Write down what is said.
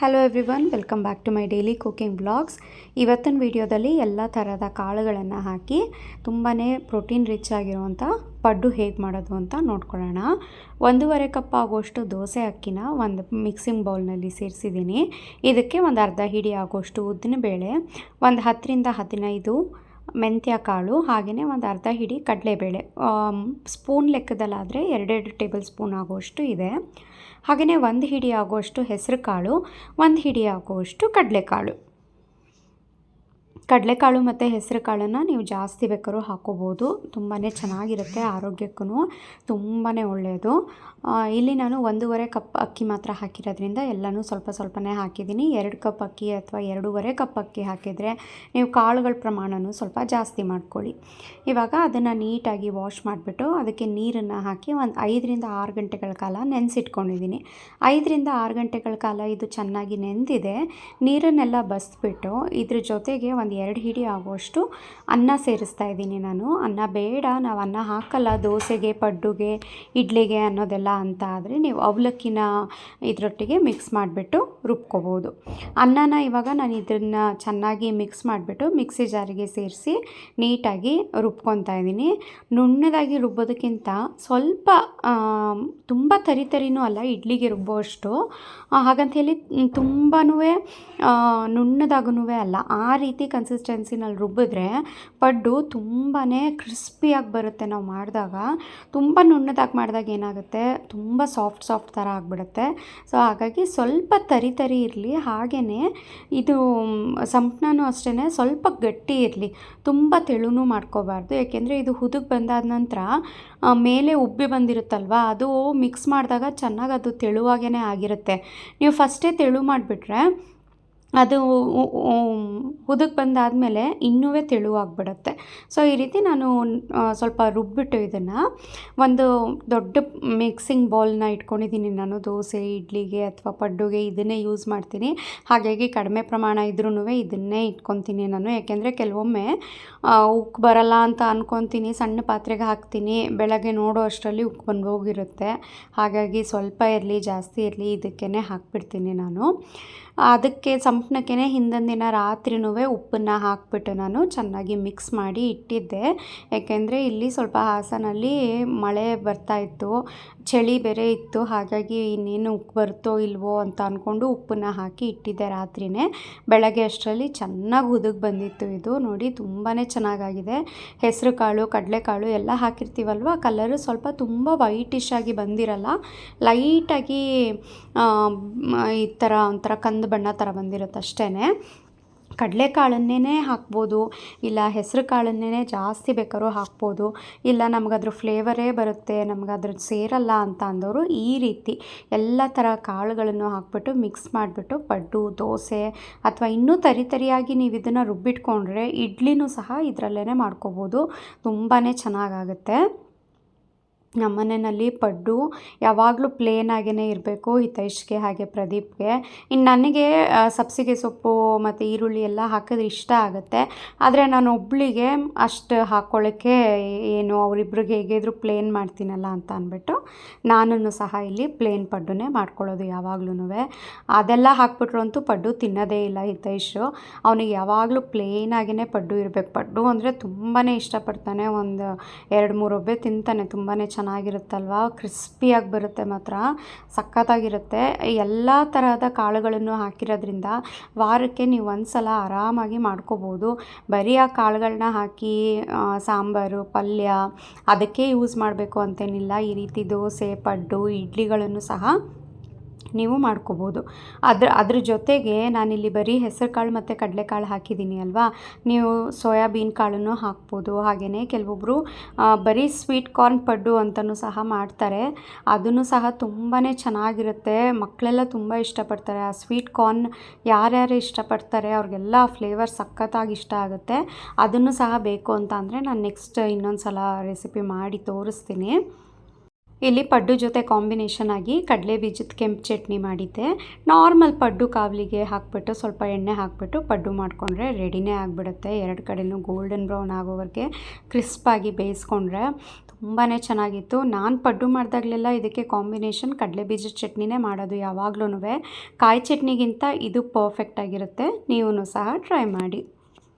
Hello everyone welcome back to my daily cooking blogs ಇವತ್ತಿನ ವಿಡಿಯೋದಲ್ಲಿ ಎಲ್ಲ ಥರದ ಕಾಳುಗಳನ್ನು ಹಾಕಿ ತುಂಬಾ ಪ್ರೋಟೀನ್ ರಿಚ್ ಆಗಿರುವಂಥ ಪಡ್ಡು ಹೇಗೆ ಮಾಡೋದು ಅಂತ ನೋಡ್ಕೊಳ್ಳೋಣ. ಒಂದೂವರೆ ಕಪ್ ಆಗುವಷ್ಟು ದೋಸೆ ಅಕ್ಕಿನ ಒಂದು ಮಿಕ್ಸಿಂಗ್ ಬೌಲ್ನಲ್ಲಿ ಸೇರಿಸಿದ್ದೀನಿ. ಇದಕ್ಕೆ ಒಂದು ಅರ್ಧ ಹಿಡಿ ಆಗುವಷ್ಟು ಉದ್ದಿನಬೇಳೆ ಒಂದು ಹತ್ತರಿಂದ ಹದಿನೈದು ಮೆಂತ್ಯ ಕಾಳು ಹಾಗೆಯೇ ಒಂದು ಅರ್ಧ ಹಿಡಿ ಕಡಲೆಬೇಳೆ ಸ್ಪೂನ್ ಲೆಕ್ಕದಲ್ಲಾದರೆ ಎರಡೆರಡು ಟೇಬಲ್ ಸ್ಪೂನ್ ಆಗುವಷ್ಟು ಇದೆ. ಹಾಗೆಯೇ ಒಂದು ಹಿಡಿ ಆಗುವಷ್ಟು ಕಾಳು ಒಂದು ಹಿಡಿ ಆಗುವಷ್ಟು ಕಡಲೆಕಾಳು. ಕಡಲೆಕಾಳು ಮತ್ತು ಹೆಸರು ಕಾಳನ್ನು ನೀವು ಜಾಸ್ತಿ ಬೇಕಾದ್ರೂ ಹಾಕೋಬೋದು. ತುಂಬಾ ಚೆನ್ನಾಗಿರುತ್ತೆ ಆರೋಗ್ಯಕ್ಕೂ ತುಂಬಾ ಒಳ್ಳೆಯದು ಇಲ್ಲಿ ನಾನು ಒಂದೂವರೆ ಕಪ್ ಅಕ್ಕಿ ಮಾತ್ರ ಹಾಕಿರೋದ್ರಿಂದ ಎಲ್ಲನೂ ಸ್ವಲ್ಪ ಸ್ವಲ್ಪನೇ ಹಾಕಿದ್ದೀನಿ. ಎರಡು ಕಪ್ ಅಕ್ಕಿ ಅಥವಾ ಎರಡೂವರೆ ಕಪ್ ಅಕ್ಕಿ ಹಾಕಿದರೆ ನೀವು ಕಾಳುಗಳ ಪ್ರಮಾಣನೂ ಸ್ವಲ್ಪ ಜಾಸ್ತಿ ಮಾಡ್ಕೊಳ್ಳಿ. ಇವಾಗ ಅದನ್ನು ನೀಟಾಗಿ ವಾಶ್ ಮಾಡಿಬಿಟ್ಟು ಅದಕ್ಕೆ ನೀರನ್ನು ಹಾಕಿ ಒಂದು ಐದರಿಂದ ಆರು ಗಂಟೆಗಳ ಕಾಲ ನೆನೆಸಿಟ್ಕೊಂಡಿದ್ದೀನಿ. ಐದರಿಂದ ಆರು ಗಂಟೆಗಳ ಕಾಲ ಇದು ಚೆನ್ನಾಗಿ ನೆಂದಿದೆ. ನೀರನ್ನೆಲ್ಲ ಬಸ್ಬಿಟ್ಟು ಇದ್ರ ಜೊತೆಗೆ ಒಂದು ಎರಡು ಹಿಡಿ ಆಗುವಷ್ಟು ಅನ್ನ ಸೇರಿಸ್ತಾ ಇದ್ದೀನಿ ನಾನು. ಅನ್ನ ಬೇಡ, ನಾವು ಅನ್ನ ಹಾಕಲ್ಲ, ದೋಸೆಗೆ, ಪಡ್ಡುಗೆ, ಇಡ್ಲಿಗೆ ಅನ್ನೋದೆಲ್ಲ ಅಂತ ಆದರೆ ನೀವು ಅವಲಕ್ಕಿನ ಇದರೊಟ್ಟಿಗೆ ಮಿಕ್ಸ್ ಮಾಡಿಬಿಟ್ಟು ರುಬ್ಕೋಬೋದು. ಅನ್ನನ ಇವಾಗ ನಾನು ಇದನ್ನು ಚೆನ್ನಾಗಿ ಮಿಕ್ಸ್ ಮಾಡಿಬಿಟ್ಟು ಮಿಕ್ಸಿ ಜಾರಿಗೆ ಸೇರಿಸಿ ನೀಟಾಗಿ ರುಬ್ಕೊತಾ ಇದ್ದೀನಿ. ನುಣ್ಣದಾಗಿ ರುಬ್ಬೋದಕ್ಕಿಂತ ಸ್ವಲ್ಪ ತುಂಬ ತರಿ ತರಿನೂ ಅಲ್ಲ, ಇಡ್ಲಿಗೆ ರುಬ್ಬೋಷ್ಟು ಹಾಗಂತ ಹೇಳಿ ತುಂಬಾ ನುಣ್ಣದಾಗೂ ಅಲ್ಲ, ಆ ರೀತಿ ಕನ್ಸಿಸ್ಟೆನ್ಸಿನಲ್ಲಿ ರುಬ್ಬಿದ್ರೆ ಪಡ್ಡು ತುಂಬಾ ಕ್ರಿಸ್ಪಿಯಾಗಿ ಬರುತ್ತೆ ನಾವು ಮಾಡಿದಾಗ. ತುಂಬ ನುಣ್ಣದಾಗಿ ಮಾಡಿದಾಗ ಏನಾಗುತ್ತೆ? ತುಂಬ ಸಾಫ್ಟ್ ಸಾಫ್ಟ್ ಥರ ಆಗಿಬಿಡುತ್ತೆ. ಸೊ ಹಾಗಾಗಿ ಸ್ವಲ್ಪ ತರಿ ತರಿ ಇರಲಿ. ಹಾಗೇ ಇದು ಸಂಪಣನೂ ಅಷ್ಟೇ ಸ್ವಲ್ಪ ಗಟ್ಟಿ ಇರಲಿ. ತುಂಬ ತೆಳುನೂ ಮಾಡ್ಕೋಬಾರ್ದು. ಯಾಕೆಂದರೆ ಇದು ಹುದುಗ್ ಬಂದಾದ ನಂತರ ಮೇಲೆ ಉಬ್ಬಿ ಬಂದಿರುತ್ತಲ್ವ, ಅದು ಮಿಕ್ಸ್ ಮಾಡಿದಾಗ ಚೆನ್ನಾಗಿ ಅದು ತೆಳುವಾಗೇ ಆಗಿರುತ್ತೆ. ನೀವು ಫಸ್ಟೇ ತೆಳು ಮಾಡಿಬಿಟ್ರೆ ಅದು ಹುದುಗ್ ಬಂದಾದಮೇಲೆ ಇನ್ನೂ ತೆಳುವಾಗ್ಬಿಡುತ್ತೆ ಸೊ ಈ ರೀತಿ ನಾನು ಸ್ವಲ್ಪ ರುಬ್ಬಿಟ್ಟು ಇದನ್ನು ಒಂದು ದೊಡ್ಡ ಮಿಕ್ಸಿಂಗ್ ಬೌಲ್ನ ಇಟ್ಕೊಂಡಿದ್ದೀನಿ ನಾನು. ದೋಸೆ, ಇಡ್ಲಿಗೆ ಅಥವಾ ಪಡ್ಡುಗೆ ಇದನ್ನೇ ಯೂಸ್ ಮಾಡ್ತೀನಿ. ಹಾಗಾಗಿ ಕಡಿಮೆ ಪ್ರಮಾಣ ಇದ್ರೂ ಇದನ್ನೇ ಇಟ್ಕೊತೀನಿ ನಾನು. ಯಾಕೆಂದರೆ ಕೆಲವೊಮ್ಮೆ ಉಕ್ಕು ಬರಲ್ಲ ಅಂತ ಅಂದ್ಕೊತೀನಿ ಸಣ್ಣ ಪಾತ್ರೆಗೆ ಹಾಕ್ತೀನಿ. ಬೆಳಗ್ಗೆ ನೋಡೋ ಅಷ್ಟರಲ್ಲಿ ಉಕ್ಕು ಬಂದೋಗಿರುತ್ತೆ. ಹಾಗಾಗಿ ಸ್ವಲ್ಪ ಇರಲಿ, ಜಾಸ್ತಿ ಇರಲಿ ಇದಕ್ಕೇ ಹಾಕ್ಬಿಡ್ತೀನಿ ನಾನು. ಅದಕ್ಕೆ ಸಂಪಣಕ್ಕೆ ಹಿಂದಿನ ದಿನ ರಾತ್ರಿನೂ ಉಪ್ಪನ್ನು ಹಾಕಿಬಿಟ್ಟು ನಾನು ಚೆನ್ನಾಗಿ ಮಿಕ್ಸ್ ಮಾಡಿ ಇಟ್ಟಿದ್ದೆ. ಯಾಕೆಂದರೆ ಇಲ್ಲಿ ಸ್ವಲ್ಪ ಹಾಸನಲ್ಲಿ ಮಳೆ ಬರ್ತಾ ಇತ್ತು, ಚಳಿ ಬೇರೆ ಇತ್ತು, ಹಾಗಾಗಿ ಇನ್ನೇನು ಉಪ್ಪು ಬರುತ್ತೋ ಇಲ್ವೋ ಅಂತ ಅಂದ್ಕೊಂಡು ಉಪ್ಪನ್ನು ಹಾಕಿ ಇಟ್ಟಿದ್ದೆ ರಾತ್ರಿನೇ. ಬೆಳಗ್ಗೆ ಅಷ್ಟರಲ್ಲಿ ಚೆನ್ನಾಗಿ ಹುದುಗ್ ಬಂದಿತ್ತು ಇದು. ನೋಡಿ ತುಂಬಾ ಚೆನ್ನಾಗಾಗಿದೆ. ಹೆಸರು ಕಾಳು ಕಡಲೆಕಾಳು ಎಲ್ಲ ಹಾಕಿರ್ತೀವಲ್ವ? ಕಲರು ಸ್ವಲ್ಪ ತುಂಬ ವೈಟಿಶ್ ಆಗಿ ಬಂದಿರಲ್ಲ ಲೈಟಾಗಿ ಈ ಥರ ಒಂಥರ ಕಂದು ಬಣ್ಣ ಥರ ಬಂದಿರುತ್ತೆ. ಅಷ್ಟೇ ಕಡಲೆಕಾಳನ್ನೇ ಹಾಕ್ಬೋದು, ಇಲ್ಲ ಹೆಸರು ಕಾಳನ್ನೇ ಜಾಸ್ತಿ ಬೇಕಾದ್ರೂ ಹಾಕ್ಬೋದು, ಇಲ್ಲ ನಮಗದ್ರ ಫ್ಲೇವರೇ ಬರುತ್ತೆ ನಮ್ಗೆ ಅದ್ರದ್ದು ಸೇರಲ್ಲ ಅಂತ ಅಂದವರು ಈ ರೀತಿ ಎಲ್ಲ ಥರ ಕಾಳುಗಳನ್ನು ಹಾಕ್ಬಿಟ್ಟು ಮಿಕ್ಸ್ ಮಾಡಿಬಿಟ್ಟು ಪಡ್ಡು, ದೋಸೆ ಅಥವಾ ಇನ್ನೂ ತರಿತರಿಯಾಗಿ ನೀವು ಇದನ್ನು ರುಬ್ಬಿಟ್ಕೊಂಡ್ರೆ ಇಡ್ಲಿನೂ ಸಹ ಇದರಲ್ಲೇ ಮಾಡ್ಕೋಬೋದು. ತುಂಬಾ ಚೆನ್ನಾಗಾಗುತ್ತೆ. ನಮ್ಮ ಮನೆಯಲ್ಲಿ ಪಡ್ಡು ಯಾವಾಗಲೂ ಪ್ಲೇನಾಗೇ ಇರಬೇಕು, ಹಿತೈಷ್ಗೆ ಹಾಗೆ ಪ್ರದೀಪ್ಗೆ. ಇನ್ನು ನನಗೆ ಸಬ್ಸಿಗೆ ಸೊಪ್ಪು ಮತ್ತು ಈರುಳ್ಳಿ ಎಲ್ಲ ಹಾಕೋದು ಇಷ್ಟ ಆಗುತ್ತೆ. ಆದರೆ ನಾನು ಒಬ್ಬಳಿಗೆ ಅಷ್ಟು ಹಾಕ್ಕೊಳ್ಳೋಕ್ಕೆ ಏನು ಅವರಿಬ್ರಿಗೆ ಹೇಗಿದ್ರು ಪ್ಲೇನ್ ಮಾಡ್ತೀನಲ್ಲ ಅಂತ ಅಂದ್ಬಿಟ್ಟು ನಾನು ಸಹ ಇಲ್ಲಿ ಪ್ಲೇನ್ ಪಡ್ಡುನೇ ಮಾಡ್ಕೊಳ್ಳೋದು ಯಾವಾಗ್ಲೂ ಅದೆಲ್ಲ ಹಾಕ್ಬಿಟ್ರು ಅಂತೂ ಪಡ್ಡು ತಿನ್ನೋದೇ ಇಲ್ಲ ಹಿತೈಷು. ಅವನಿಗೆ ಯಾವಾಗಲೂ ಪ್ಲೇನಾಗಿಯೇ ಪಡ್ಡು ಇರಬೇಕು. ಪಡ್ಡು ಅಂದರೆ ತುಂಬಾ ಇಷ್ಟಪಡ್ತಾನೆ. ಒಂದು ಎರಡು ಮೂರು ಒಬ್ಬೆ ತಿಂತಾನೆ ತುಂಬಾ ಚೆನ್ನಾಗಿರುತ್ತಲ್ವ? ಕ್ರಿಸ್ಪಿಯಾಗಿ ಬರುತ್ತೆ ಮಾತ್ರ, ಸಖತ್ತಾಗಿರುತ್ತೆ. ಎಲ್ಲ ತರಹದ ಕಾಳುಗಳನ್ನು ಹಾಕಿರೋದ್ರಿಂದ ವಾರಕ್ಕೆ ನೀವು ಒಂದು ಸಲ ಆರಾಮಾಗಿ ಮಾಡ್ಕೋಬೋದು. ಬರೀ ಆ ಕಾಳುಗಳನ್ನ ಹಾಕಿ ಸಾಂಬಾರು, ಪಲ್ಯ, ಅದಕ್ಕೆ ಯೂಸ್ ಮಾಡಬೇಕು ಅಂತೇನಿಲ್ಲ. ಈ ರೀತಿ ದೋಸೆ, ಪಡ್ಡು, ಇಡ್ಲಿಗಳನ್ನು ಸಹ ನೀವು ಮಾಡ್ಕೋಬೋದು. ಅದ್ರ ಅದ್ರ ಜೊತೆಗೆ ನಾನಿಲ್ಲಿ ಬರೀ ಹೆಸರು ಕಾಳು ಮತ್ತು ಕಡಲೆಕಾಳು ಹಾಕಿದ್ದೀನಿ ಅಲ್ವಾ? ನೀವು ಸೋಯಾಬೀನ್ ಕಾಳನ್ನು ಹಾಕ್ಬೋದು. ಹಾಗೆಯೇ ಕೆಲವೊಬ್ಬರು ಬರೀ ಸ್ವೀಟ್ ಕಾರ್ನ್ ಪಡ್ಡು ಅಂತಲೂ ಸಹ ಮಾಡ್ತಾರೆ. ಅದನ್ನು ಸಹ ತುಂಬಾ ಚೆನ್ನಾಗಿರುತ್ತೆ. ಮಕ್ಕಳೆಲ್ಲ ತುಂಬ ಇಷ್ಟಪಡ್ತಾರೆ. ಆ ಸ್ವೀಟ್ ಕಾರ್ನ್ ಯಾರ್ಯಾರು ಇಷ್ಟಪಡ್ತಾರೆ ಅವ್ರಿಗೆಲ್ಲ ಫ್ಲೇವರ್ ಸಖತ್ತಾಗಿ ಇಷ್ಟ ಆಗುತ್ತೆ. ಅದನ್ನು ಸಹ ಬೇಕು ಅಂತ ಅಂದರೆ ನಾನು ನೆಕ್ಸ್ಟ್ ಇನ್ನೊಂದು ಸಲ ರೆಸಿಪಿ ಮಾಡಿ ತೋರಿಸ್ತೀನಿ. ಇಲ್ಲಿ ಪಡ್ಡು ಜೊತೆ ಕಾಂಬಿನೇಷನ್ ಆಗಿ ಕಡಲೆ ಬೀಜದ ಕೆಂಪು ಚಟ್ನಿ ಮಾಡಿದ್ದೆ. ನಾರ್ಮಲ್ ಪಡ್ಡು ಕಾವಲಿಗೆ ಹಾಕ್ಬಿಟ್ಟು ಸ್ವಲ್ಪ ಎಣ್ಣೆ ಹಾಕ್ಬಿಟ್ಟು ಪಡ್ಡು ಮಾಡಿಕೊಂಡ್ರೆ ರೆಡಿನೇ ಆಗಿಬಿಡುತ್ತೆ. ಎರಡು ಕಡೆನೂ ಗೋಲ್ಡನ್ ಬ್ರೌನ್ ಆಗೋವರೆಗೆ ಕ್ರಿಸ್ಪಾಗಿ ಬೇಯಿಸ್ಕೊಂಡ್ರೆ ತುಂಬಾ ಚೆನ್ನಾಗಿತ್ತು. ನಾನು ಪಡ್ಡು ಮಾಡಿದಾಗಲೆಲ್ಲ ಇದಕ್ಕೆ ಕಾಂಬಿನೇಷನ್ ಕಡಲೆ ಬೀಜದ ಚಟ್ನಿನೇ ಮಾಡೋದು ಯಾವಾಗ್ಲೂ ಕಾಯಿ ಚಟ್ನಿಗಿಂತ ಇದು ಪರ್ಫೆಕ್ಟ್ ಆಗಿರುತ್ತೆ. ನೀವು ಸಹ ಟ್ರೈ ಮಾಡಿ.